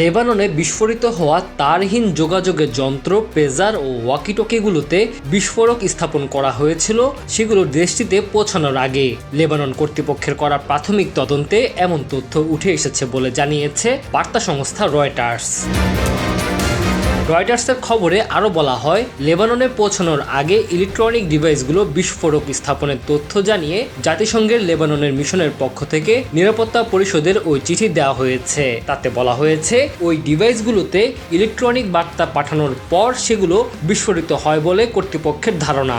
লেবাননে বিস্ফোরিত হওয়া তারহীন যোগাযোগের যন্ত্র, পেজার ও ওয়াকিটকিগুলোতে বিস্ফোরক স্থাপন করা হয়েছিল। সেগুলো দেশটিতে পৌঁছানোর আগে। লেবানন কর্তৃপক্ষের করা প্রাথমিক তদন্তে এমন তথ্য উঠে এসেছে বলে জানিয়েছে বার্তা সংস্থা রয়টার্স। রয়টার্সের খবরে আরও বলা হয়, লেবাননে পৌঁছানোর আগে ইলেকট্রনিক ডিভাইসগুলো বিস্ফোরক স্থাপনের তথ্য জানিয়ে জাতিসংঘের লেবাননের মিশনের পক্ষ থেকে নিরাপত্তা পরিষদের ওই চিঠি দেওয়া হয়েছে। তাতে বলা হয়েছে, ওই ডিভাইসগুলোতে ইলেকট্রনিক বার্তা পাঠানোর পর সেগুলো বিস্ফোরিত হয় বলে কর্তৃপক্ষের ধারণা।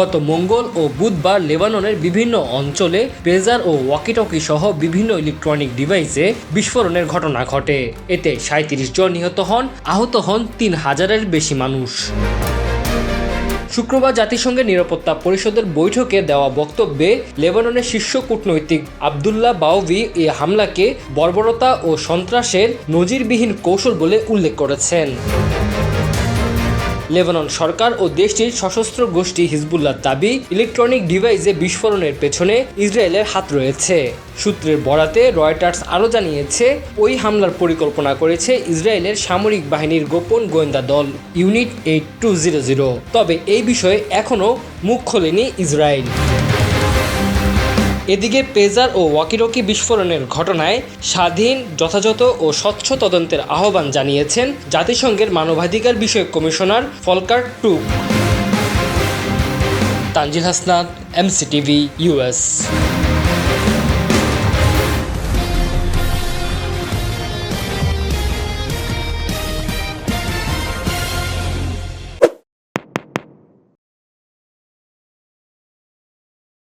গত মঙ্গল ও বুধবার লেবাননের বিভিন্ন অঞ্চলে পেজার ও ওয়াকিটকি সহ বিভিন্ন ইলেকট্রনিক ডিভাইসে বিস্ফোরণের ঘটনা ঘটে। এতে সাঁত্রিশ জন নিহত হন, আহত হন তিন হাজারের বেশি মানুষ। শুক্রবার জাতিসংঘের নিরাপত্তা পরিষদের বৈঠকে দেওয়া বক্তব্যে লেবাননের শীর্ষ কূটনৈতিক আবদুল্লাহ বাউভি এ হামলাকে বর্বরতা ও সন্ত্রাসের নজিরবিহীন কৌশল বলে উল্লেখ করেছেন। লেবানন সরকার ও দেশটির সশস্ত্র গোষ্ঠী হিজবুল্লার দাবি, ইলেকট্রনিক ডিভাইসে বিস্ফোরণের পেছনে ইসরায়েলের হাত রয়েছে। সূত্রের বরাতে রয়টার্স আরও জানিয়েছে, ওই হামলার পরিকল্পনা করেছে ইসরায়েলের সামরিক বাহিনীর গোপন গোয়েন্দা দল, unit eight two zero zero. তবে এই বিষয়ে এখনও মুখ খোলেনি ইসরায়েল। এদিকে পেজার ও ওয়াকিরকি বিস্ফোরণের ঘটনায় স্বাধীন, যথাযথ ও স্বচ্ছ তদন্তের আহ্বান জানিয়েছেন জাতিসংঘের মানবাধিকার বিষয়ক commissioner Volker two. Tanzil Hasnat, MCTV US